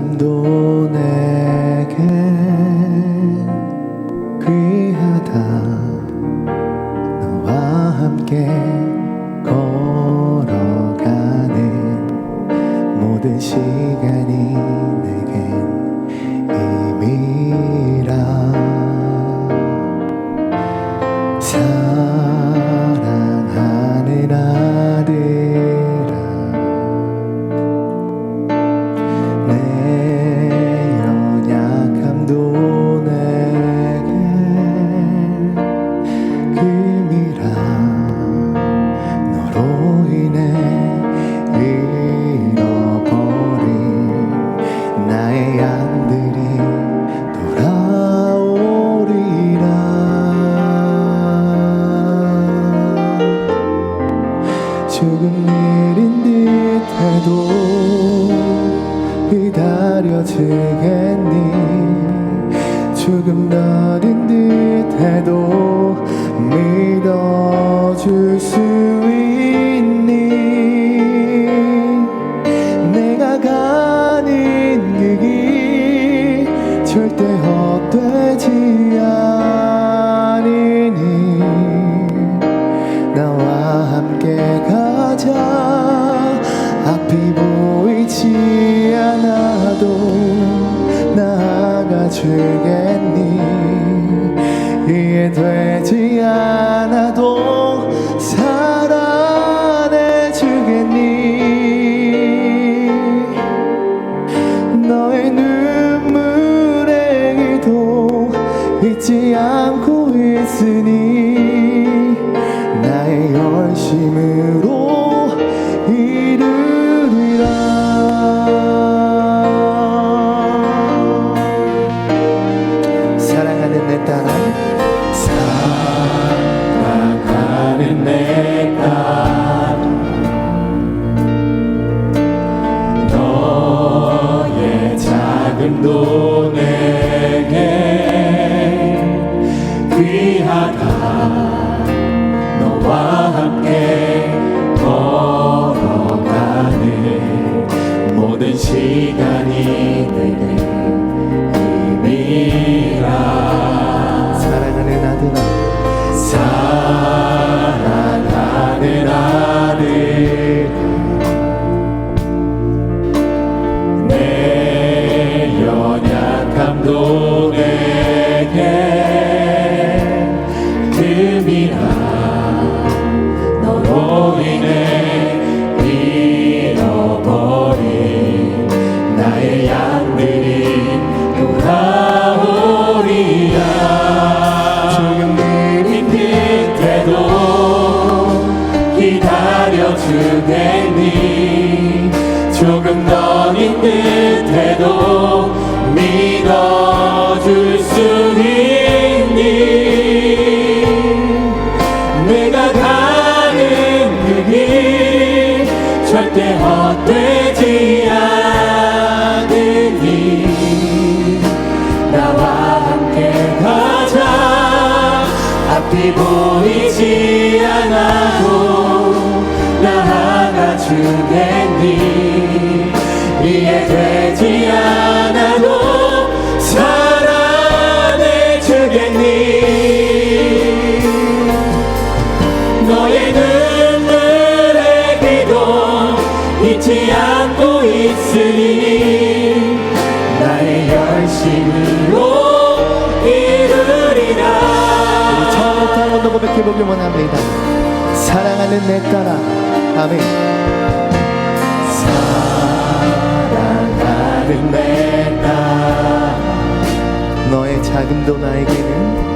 aking doon 조금 너린 듯해도 믿어줄 수 있니? 내가 가는 그길 절대 헛되지 않으니. 나와 함께 가자. 앞이 보 잊지 않고 있으니 믿어줄 수 있니? 내가 가는 그 길 절대 헛되지 않으니. 나와 함께 가자. 앞이 보이지 않아도 나아가 주겠니 고백해보길 원합니다. 사랑하는 내 딸아 아멘 사랑하는 내딸 너의 작음도 나에게는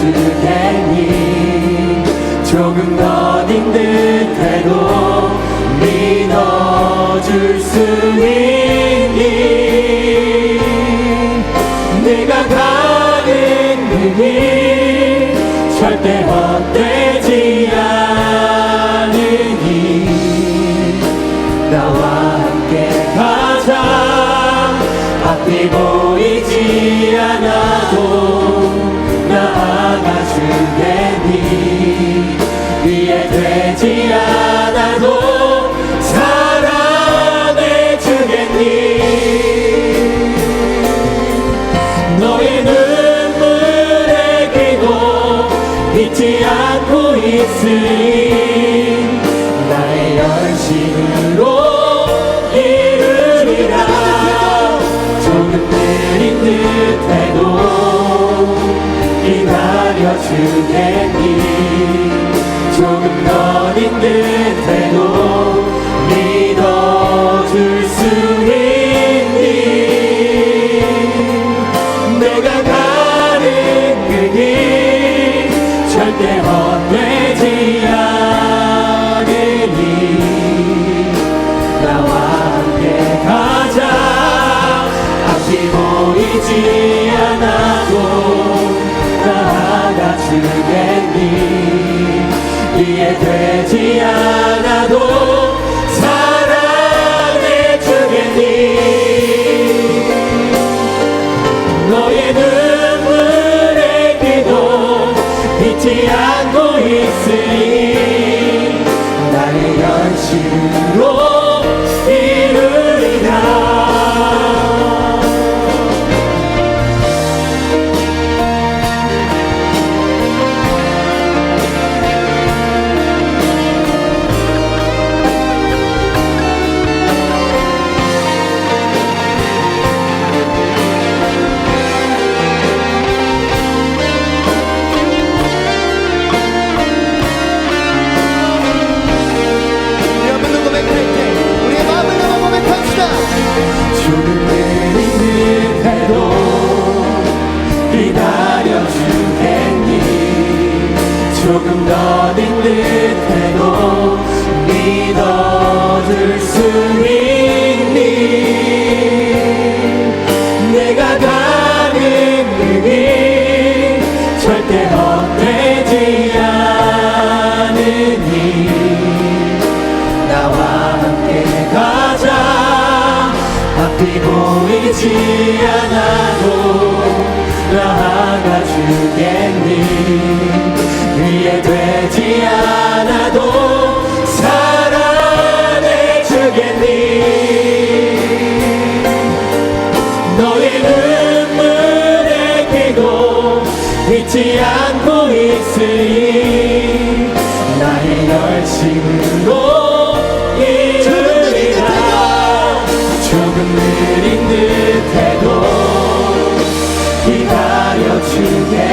주겠니? 조금 더딘 듯해도 믿어줄 수 있니? 내가 가는 그길 절대 헛되지 않으니 나와 함께 가자. 앞이 보이지 않아도 나아가 주 듯해도 기다려주겠니? 조금 더 힘든 대도 믿어줄 수 있니? 내가 가는 그 길 절대 헛되 다스겠니? 이해되지 않아도 사랑해주겠니? 너의 눈물의 기도 잊지 않고 있으니 나의 연심 보이지 않아도 나아가 주겠니? 위에 되지 않아 together.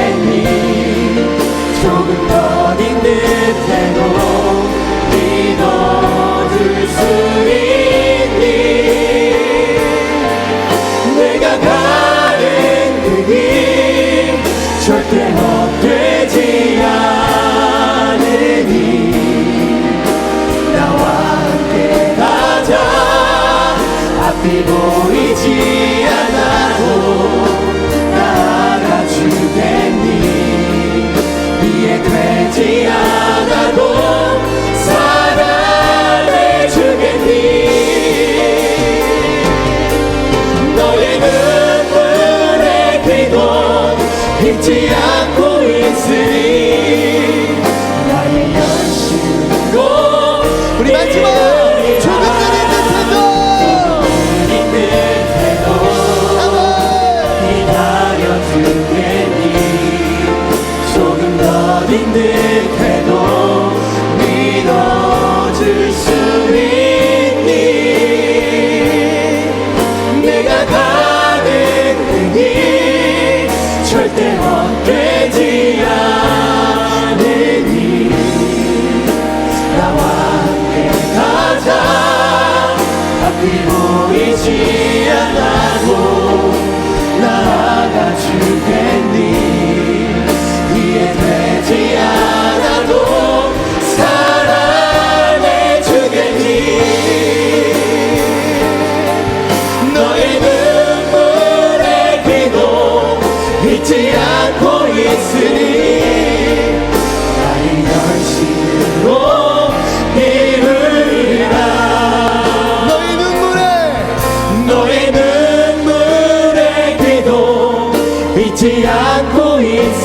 nchi yako.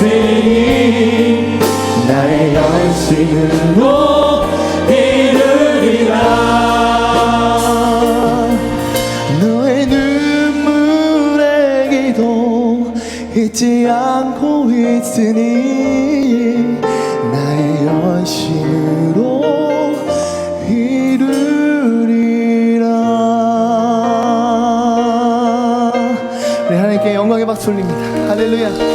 없으니 나의 열심은 높이르리라. 너의 눈물의 기도 잊지 않고 있으니 나의 열심으로 이르리라. 우리 하나님께 영광의 박수 올립니다. 할렐루야.